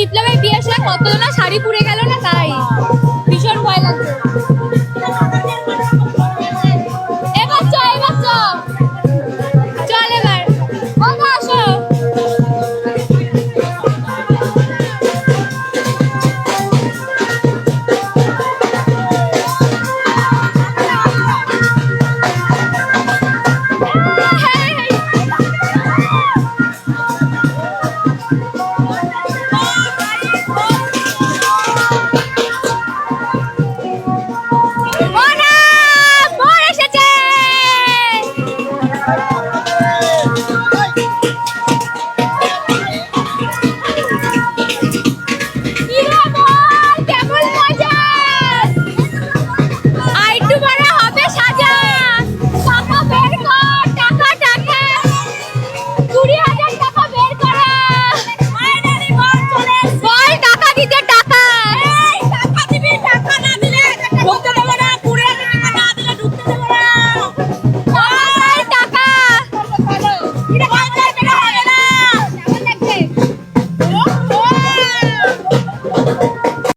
বিপ্লবের বিয়ের সময় কত না শাড়ি পুড়ে গেল না Bonnie!